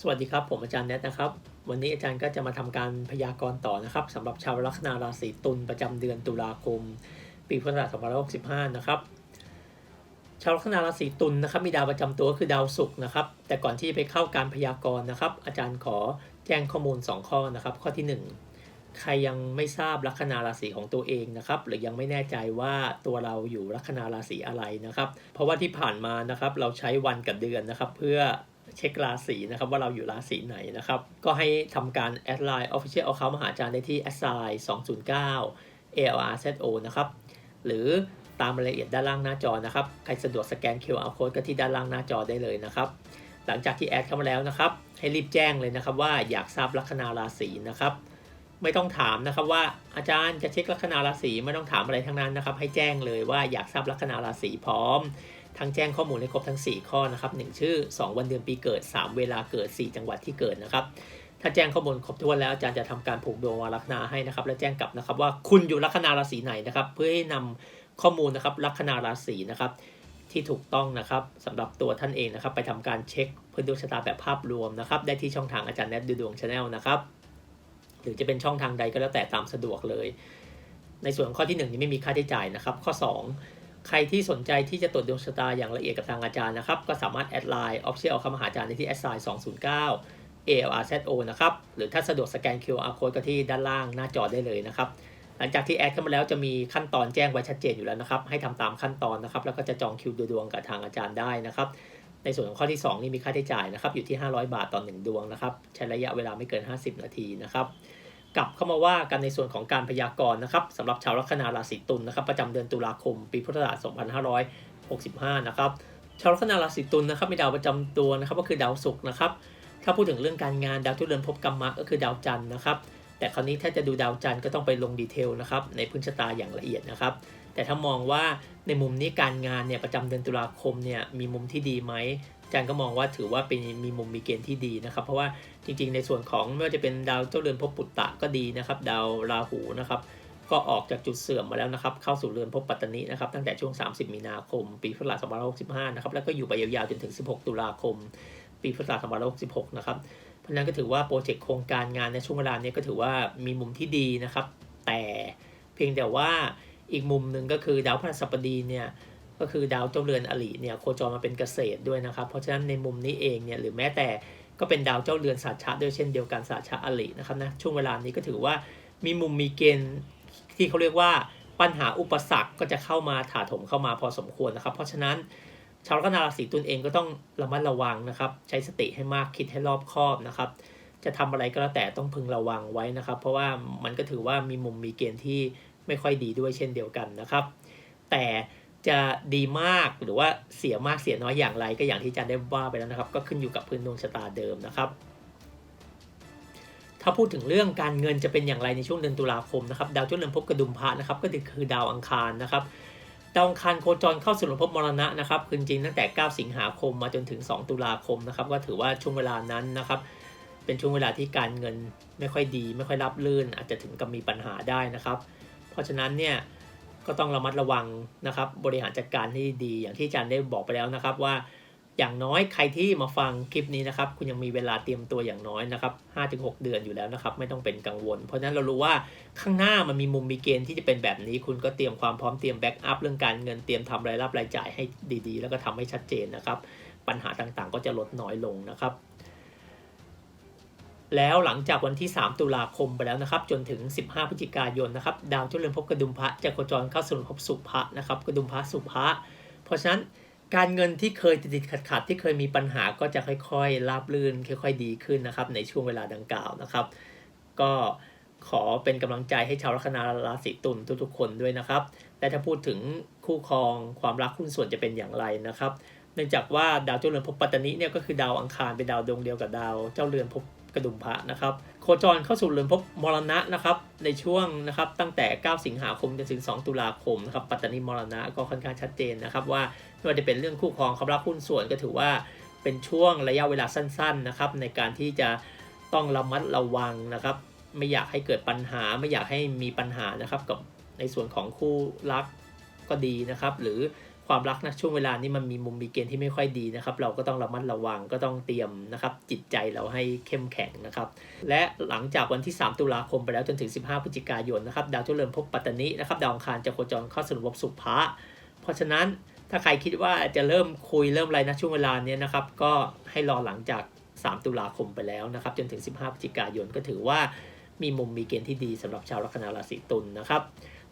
สวัสดีครับ ผมอาจารย์แนทนะครับ วันนี้อาจารย์ก็จะมาทำการพยากรณ์ต่อนะครับสำหรับชาวลัคนาราศีตุลประจำเดือนตุลาคม ปีพุทธศักราช2565 นะครับ ชาวลัคนาราศีตุลนะครับมีดาวประจำตัวคือดาวศุกร์นะครับ แต่ก่อนที่จะไปเข้าการพยากรณ์นะครับ อาจารย์ขอแจ้งข้อมูล 2 ข้อนะครับ ข้อที่ 1 ใครยังไม่ทราบลัคนาราศีของตัวเองนะครับ หรือยังไม่แน่ใจว่าตัวเราอยู่ลัคนาราศีอะไรนะครับ เพราะว่าที่ผ่านมานะครับเราใช้วันกับเดือนนะครับ เพื่อ เช็คราศีนะครับว่าเราอยู่ราศีไหนนะครับ ก็ให้ทำการแอดไลน์ Official Account มหาจารย์ได้ที่ a s i 209 ALRZO นะครับ หรือตามรายละเอียดด้านล่างหน้าจอนะครับ ใครสะดวกสแกน QR code ก็ที่ด้านล่างหน้าจอได้เลยนะครับ หลังจากที่แอดเข้ามาแล้วนะครับ ให้รีบแจ้งเลยนะครับว่าอยากทราบลัคนาราศีนะครับ ไม่ต้องถามนะครับว่าอาจารย์จะเช็คลัคนาราศีไม่ต้องถามอะไรทั้งนั้นนะครับ ให้แจ้งเลยว่าอยากทราบลัคนาราศีพร้อม ทั้งแจ้งข้อมูลให้ครบทั้ง 4 ข้อนะครับ 1 ชื่อ 2 วันเดือนปีเกิด 3 เวลาเกิด 4 จังหวัดที่เกิดนะครับ ถ้าแจ้งข้อมูลครบถ้วนแล้วอาจารย์จะทำการผูกดวงวาลัคนาให้นะครับ และแจ้งกลับนะครับว่าคุณอยู่ลัคนาราศีไหนนะครับ เพื่อให้นำข้อมูลนะครับลัคนาราศีนะครับที่ถูกต้องนะครับสำหรับตัวท่านเองนะครับ ไปทำการเช็คพื้นดวงชะตาแบบภาพรวมนะครับ ได้ที่ช่องทางอาจารย์แนทดูดวงชาแนลนะครับหรือจะเป็นช่องทางใดก็แล้วแต่ตามสะดวกเลย ในส่วนข้อที่1นี่ไม่มีค่าใช้จ่ายนะครับ ข้อ 2 ใครที่สนใจที่จะตรวจดวงชะตาอย่างละเอียดกับทางอาจารย์นะครับ ก็สามารถแอดไลน์ออฟเชียลเข้ามาหาอาจารย์ได้ที่แอดไซน์209 ALRZO นะครับ หรือถ้าสะดวกสแกน QR code ก็ที่ด้านล่างหน้าจอได้เลยนะครับ หลังจากที่แอดเข้ามาแล้วจะมีขั้นตอนแจ้งไว้ชัดเจนอยู่แล้วนะครับ ให้ทำตามขั้นตอนนะครับ แล้วก็จะจองคิวดูดวงกับทางอาจารย์ได้นะครับ ในส่วนของข้อที่ 2 นี่มีค่าใช้จ่ายนะครับ อยู่ที่ 500 บาทต่อ1ดวงนะครับ ใช้ระยะเวลาไม่เกิน 50 นาทีนะครับ กลับเข้ามาว่ากันในส่วนของการพยากรณ์นะครับสำหรับชาวลัคนาราศีตุลนะครับ ประจำเดือนตุลาคม ปีพุทธศักราช2565 นะครับชาวลัคนาราศีตุลนะครับมีดาวประจำตัวนะครับก็คือดาวศุกร์นะครับ ถ้าพูดถึงเรื่องการงานดาวทุเรือนภพกรรมะก็คือดาวจันทร์นะครับแต่คราวนี้ถ้าจะดูดาวจันทร์ก็ต้องไปลงดีเทลนะครับในพื้นชะตาอย่างละเอียดนะครับ แต่ถ้ามองว่าในมุมนี้การงานเนี่ยประจำเดือนตุลาคมเนี่ยมีมุมที่ดีไหม จารย์ก็มองว่าถือว่าเป็นมีมุมมีเกณฑ์ที่ดีนะครับ เพราะว่าจริง ๆ ในส่วนของไม่ว่าจะเป็นดาวเจ้าเรือนภพปุตตะก็ดีนะครับ ดาวราหูนะครับ ก็ออกจากจุดเสื่อมมาแล้วนะครับ เข้าสู่เรือนภพปัตตานีนะครับ ตั้งแต่ช่วง 30 มีนาคม ปีพุทธศักราช2565 นะครับ แล้วก็อยู่ไปยาวๆจนถึง 16 ตุลาคม ปีพุทธศักราช2566 นะครับ เพราะฉะนั้นก็ถือว่าโปรเจกต์โครงการงานในช่วงเวลานี้ก็ถือว่ามีมุมที่ดีนะครับ แต่เพียงแต่ว่าอีกมุมหนึ่งก็คือดาวพฤหัสบดีเนี่ย ก็คือดาวเจ้าเรือนอริเนี่ยโคจรมาเป็นเกษตรด้วยนะครับ เพราะฉะนั้นในมุมนี้เองเนี่ยหรือแม้แต่ก็เป็นดาวเจ้าเรือนสัตชะด้วยเช่นเดียวกันสัตชะอรินะครับนะช่วงเวลานี้ก็ถือว่ามีมุมมีเกณฑ์ที่เขาเรียกว่าปัญหาอุปสรรคก็จะเข้ามาถาโถมเข้ามาพอสมควรนะครับ เพราะฉะนั้นชาวลัคนาราศีตุลเองก็ต้องระมัดระวังนะครับ ใช้สติให้มากคิดให้รอบคอบนะครับ จะทำอะไรก็แล้วแต่ต้องพึงระวังไว้นะครับ เพราะว่ามันก็ถือว่ามีมุมมีเกณฑ์ที่ไม่ค่อยดีด้วยเช่นเดียวกันนะครับ แต่ จะดีมากหรือว่าเสียมากเสียน้อยอย่างไร ก็อย่างที่อาจารย์ได้ว่าไปแล้วนะครับ ก็ขึ้นอยู่กับพื้นดวงชะตาเดิมนะครับ ถ้าพูดถึงเรื่องการเงินจะเป็นอย่างไรในช่วงเดือนตุลาคมนะครับดาวเจ้าเรือนภพกระดุมพระนะครับก็คือดาวอังคารนะครับดาวอังคารโคจรเข้าสู่ภพมรณะนะครับคือจริงตั้งแต่ 9 สิงหาคมมาจนถึง 2 ตุลาคมนะครับก็ถือว่าช่วงเวลานั้นนะครับ เป็นช่วงเวลาที่การเงินไม่ค่อยดี ไม่ค่อยรับลื่น อาจจะถึงกับมีปัญหาได้นะครับ เพราะฉะนั้นเนี่ย ก็ต้องระมัดระวังนะครับ บริหารจัดการให้ดี อย่างที่อาจารย์ได้บอกไปแล้วนะครับว่าอย่างน้อยใครที่มาฟังคลิปนี้นะครับ คุณยังมีเวลาเตรียมตัวอย่างน้อยนะครับ 5-6 เดือนอยู่แล้วนะครับ ไม่ต้องเป็นกังวล เพราะฉะนั้นเรารู้ว่าข้างหน้ามันมีมุมมีเกณฑ์ที่จะเป็นแบบนี้ คุณก็เตรียมความพร้อมเตรียมแบ็กอัพเรื่องการเงินเตรียมทำรายรับรายจ่ายให้ดีๆ แล้วก็ทำให้ชัดเจนนะครับ ปัญหาต่างๆ ก็จะลดน้อยลงนะครับ แล้วหลังจากวันที่ 3 ตุลาคมไปแล้วนะครับ จนถึง 15พฤศจิกายนนะครับ ดาวเจ้าเรือนภพกระดุมพระจะโคจรเข้าสู่ภพสุภะนะครับกระดุมพระสุภะเพราะฉะนั้นการเงินที่เคยติดๆขัดที่เคยมีปัญหาก็จะค่อยๆราบรื่นค่อย ๆ ดีขึ้นนะครับในช่วงเวลาดังกล่าวนะครับ ก็ขอเป็นกำลังใจให้ชาวลัคนาราศีตุลทุกๆคนด้วยนะครับ แต่ถ้าพูดถึงคู่ครองความรักหุ้นส่วนจะเป็นอย่างไรนะครับ เนื่องจากว่าดาวเจ้าเรือนภพปัตตานีเนี่ยก็คือดาวอังคารเป็นดาวดวงเดียวกับดาวเจ้าเรือนภพ กระดุมพระนะครับ โคจรเข้าสู่เรือนภพมรณะนะครับในช่วงนะครับตั้งแต่ 9 สิงหาคมจนถึง 2 ตุลาคมนะครับปัตตานีมรณะก็ค่อนข้างชัดเจนนะครับว่าไม่ว่าจะเป็นเรื่องคู่ครองความรักหุ้นส่วนก็ถือว่าเป็นช่วงระยะเวลาสั้นๆนะครับในการที่จะต้องระมัดระวังนะครับไม่อยากให้เกิดปัญหาไม่อยากให้มีปัญหานะครับกับในส่วนของคู่รักก็ดีนะครับ หรือ ความรักนะช่วงเวลานี้มันมีมุมมีเกณฑ์ที่ไม่ค่อยดีนะครับ เราก็ต้องระมัดระวังก็ต้องเตรียมนะครับ จิตใจเราให้เข้มแข็งนะครับ และหลังจากวันที่ 3 ตุลาคมไปแล้วจนถึง 15พฤศจิกายนนะครับดาวทุเรินพบปัตตานินะครับดาวอังคารจะโคจรเข้าสู่ระบสุภะเพราะฉะนั้นถ้าใครคิดว่าจะเริ่มคุยเริ่มอะไรนะช่วงเวลานี้นะครับ ก็ให้รอหลังจาก 3 ตุลาคมไปแล้วนะครับ จนถึง 15พฤศจิกายนก็ถือว่ามีมุมมีเกณฑ์ที่ดีสำหรับชาวลัคนาราศีตุลนะครับ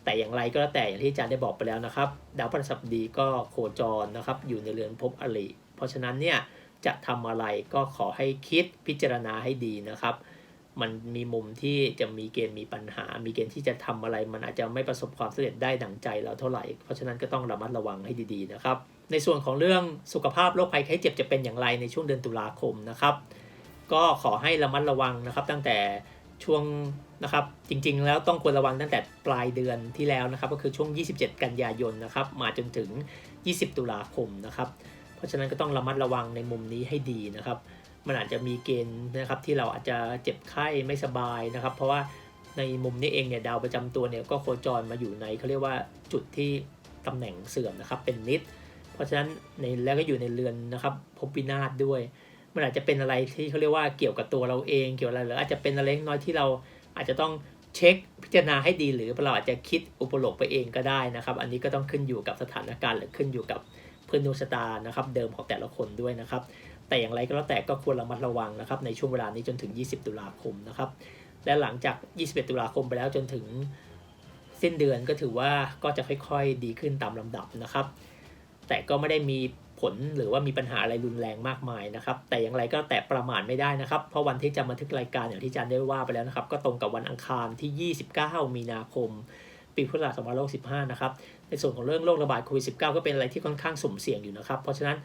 แต่อย่างไรก็แล้วแต่อย่างที่อาจารย์ได้บอกไปแล้วนะครับ ดาวพฤหัสบดีก็โคจรนะครับ อยู่ในเรือนภพอริเพราะฉะนั้นเนี่ยจะทำอะไรก็ขอให้คิดพิจารณาให้ดีนะครับ มันมีมุมที่จะมีเกณฑ์มีปัญหา มีเกณฑ์ที่จะทำอะไร มันอาจจะไม่ประสบความสำเร็จได้ดังใจเราเท่าไหร่ เพราะฉะนั้นก็ต้องระมัดระวังให้ดีๆนะครับ ในส่วนของเรื่องสุขภาพโรคภัยไข้เจ็บจะเป็นอย่างไรในช่วงเดือนตุลาคมนะครับ ก็ขอให้ระมัดระวังนะครับ ตั้งแต่ ช่วงนะครับจริงๆ แล้วต้องควรระวังตั้งแต่ปลายเดือนที่แล้วนะครับ ก็คือช่วง 27 กันยายนนะครับมาจนถึง 20 ตุลาคมนะครับ เพราะฉะนั้นก็ต้องระมัดระวังในมุมนี้ให้ดีนะครับ มันอาจจะมีเกณฑ์นะครับที่เราอาจจะเจ็บไข้ไม่สบายนะครับ เพราะว่าในมุมนี้เองเนี่ยดาวประจำตัวเนี่ยก็โคจรมาอยู่ในเขาเรียกว่าจุดที่ตำแหน่งเสื่อมนะครับเป็นนิด เพราะฉะนั้นในแล้วก็อยู่ในเรือนนะครับภพวินาศด้วย มันอาจจะเป็นอะไรที่เขาเรียกว่าเกี่ยวกับตัวเราเองเกี่ยวอะไรหรืออาจจะเป็นอะไรน้อยที่เราอาจจะต้องเช็คพิจารณาให้ดีหรือเราอาจจะคิดอุปโลกไปเองก็ได้นะครับ อันนี้ก็ต้องขึ้นอยู่กับสถานการณ์หรือขึ้นอยู่กับพื้นดวงชะตานะครับเดิมของแต่ละคนด้วยนะครับ แต่อย่างไรก็แล้วแต่ก็ควรระมัดระวังนะครับในช่วงเวลานี้จนถึง 20 ตุลาคมนะครับและหลังจาก 21 ตุลาคมไปแล้วจนถึงสิ้นเดือนก็ถือว่าก็จะค่อยๆดีขึ้นตามลำดับนะครับ แต่ก็ไม่ได้มี ลหรือว่ามีปัญหาอะไรรุนแรงมากมายนะครับ แต่อย่างไรก็แต่ประมาทไม่ได้นะครับ เพราะวันที่จะบันทึกรายการอย่างที่อาจารย์ได้ว่าไปแล้วนะครับ ก็ตรงกับวันอังคารที่ 29 มีนาคม ปีพุทธศักราช2565นะครับ ในส่วนของเรื่องโรคระบาดโควิด -19 ก็เป็นอะไรที่ค่อนข้างสุ่มเสี่ยงอยู่นะครับ เพราะฉะนั้น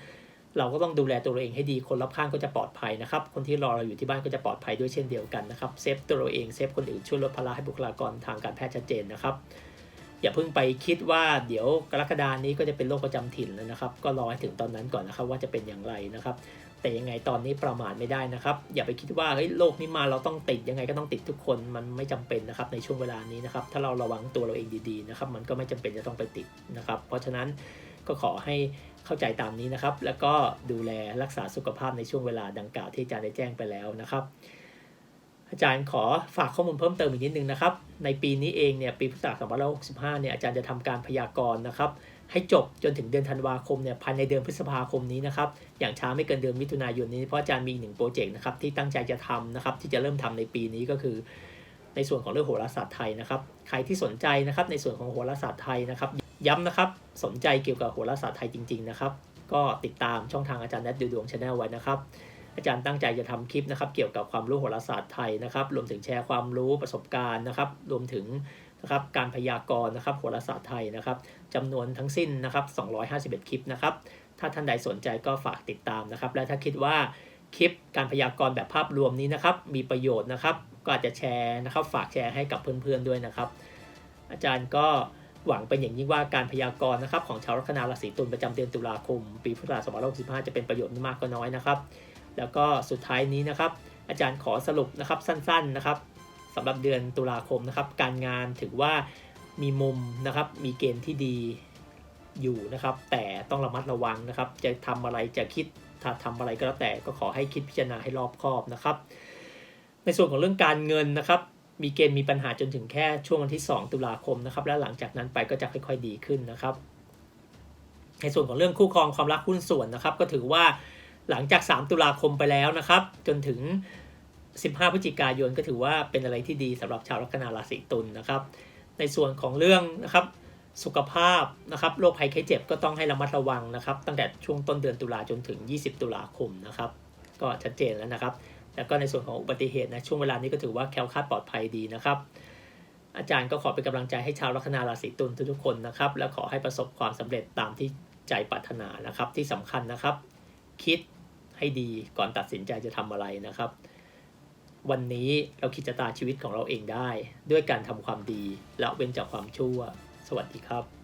เราก็ต้องดูแลตัวเราเองให้ดี คนรอบข้างก็จะปลอดภัยนะครับ คนที่รอเราอยู่ที่บ้านก็จะปลอดภัยด้วยเช่นเดียวกันนะครับ เซฟตัวเราเอง เซฟคนอื่น ช่วยลดภาระให้บุคลากรทางการแพทย์ชัดเจนนะครับ อย่าเพิ่งไปคิดว่าเดี๋ยวกรกฎานี้ก็จะเป็นโรคประจำถิ่นแล้วนะครับ ก็รอให้ถึงตอนนั้นก่อนนะครับว่าจะเป็นอย่างไรนะครับ แต่ยังไงตอนนี้ประมาทไม่ได้นะครับ อย่าไปคิดว่าเฮ้ยโรคนี้มาเราต้องติดยังไงก็ต้องติดทุกคนมันไม่จำเป็นนะครับในช่วงเวลานี้นะครับ ถ้าเราระวังตัวเราเองดีๆนะครับ มันก็ไม่จำเป็นจะต้องไปติดนะครับ เพราะฉะนั้นก็ขอให้เข้าใจตามนี้นะครับ แล้วก็ดูแลรักษาสุขภาพในช่วงเวลาดังกล่าวที่อาจารย์ได้แจ้งไปแล้วนะครับ อาจารย์ขอฝากข้อมูลเพิ่มเติมอีกนิดนึงนะครับ ในปีนี้เองเนี่ยปีพุทธศักราช2565เนี่ยอาจารย์จะทำการพยากรณ์นะครับให้จบจนถึงเดือนธันวาคมเนี่ยภายในเดือนพฤษภาคมนี้นะครับอย่างช้าไม่เกินเดือนมิถุนายนนี้เพราะอาจารย์มีหนึ่งโปรเจกต์นะครับที่ตั้งใจจะทำนะครับที่จะเริ่มทำในปีนี้ก็คือ ในส่วนของเรื่องโหราศาสตร์ไทยนะครับใครที่สนใจนะครับในส่วนของโหราศาสตร์ไทยนะครับย้ำนะครับสนใจเกี่ยวกับโหราศาสตร์ไทยจริงๆนะครับก็ติดตามช่องทางอาจารย์แนทดูดวงชาแนลไว้นะครับ อาจารย์ตั้งใจจะทำคลิปนะครับเกี่ยวกับความรู้โหราศาสตร์ไทยนะครับ รวมถึงแชร์ความรู้ประสบการณ์นะครับ รวมถึงนะครับการพยากรณ์นะครับโหราศาสตร์ไทยนะครับจำนวนทั้งสิ้นนะครับ251 คลิปนะครับ ถ้าท่านใดสนใจก็ฝากติดตามนะครับ และถ้าคิดว่าคลิปการพยากรณ์แบบภาพรวมนี้นะครับ มีประโยชน์นะครับ ก็อาจจะแชร์นะครับ ฝากแชร์ให้กับเพื่อนๆด้วยนะครับ อาจารย์ก็หวังเป็นอย่างยิ่งว่าการพยากรณ์นะครับของชาวลัคนาราศีตุลประจำเดือนตุลาคม ปีพุทธศักราช2565จะเป็นประโยชน์ไม่มากก็น้อยนะครับ แล้วก็สุดท้ายนี้นะครับ อาจารย์ขอสรุปนะครับสั้นๆนะครับสำหรับเดือนตุลาคมนะครับ การงานถือว่ามีมุมนะครับ มีเกณฑ์ที่ดีอยู่นะครับ แต่ต้องระมัดระวังนะครับ จะทำอะไรจะคิดถ้าทำอะไรก็แล้วแต่ก็ขอให้คิดพิจารณาให้รอบคอบนะครับ ในส่วนของเรื่องการเงินนะครับมีเกณฑ์มีปัญหาจนถึงแค่ช่วงวันที่ 2 ตุลาคมนะครับ และหลังจากนั้นไปก็จะค่อย ๆ ดีขึ้นนะครับ ในส่วนของเรื่องคู่ครองความรักหุ้นส่วนนะครับ ก็ถือว่า หลังจาก 3 ตุลาคมไปแล้วนะครับ จนถึง 15 พฤศจิกายนก็ถือว่าเป็นอะไรที่ดีสำหรับชาวลัคนาราศีตุลนะครับ ในส่วนของเรื่องนะครับสุขภาพนะครับโรคภัยไข้เจ็บก็ต้องให้ระมัดระวังนะครับ ตั้งแต่ช่วงต้นเดือนตุลาจนถึง 20 ตุลาคมนะครับ ก็ชัดเจนแล้วนะครับ แล้วก็ในส่วนของอุบัติเหตุนะช่วงเวลานี้ก็ถือว่าแคล้วคลาดปลอดภัยดีนะครับ อาจารย์ก็ขอเป็นกำลังใจให้ชาวลัคนาราศีตุลทุกๆคนนะครับ และขอให้ประสบความสำเร็จตามที่ใจปรารถนานะครับที่สำคัญนะครับ คิด ให้ดีก่อนตัดสินใจจะทำอะไรนะครับ วันนี้เราคิดจะตาชีวิตของเราเองได้ ด้วยการทำความดีและเว้นจากความชั่ว สวัสดีครับ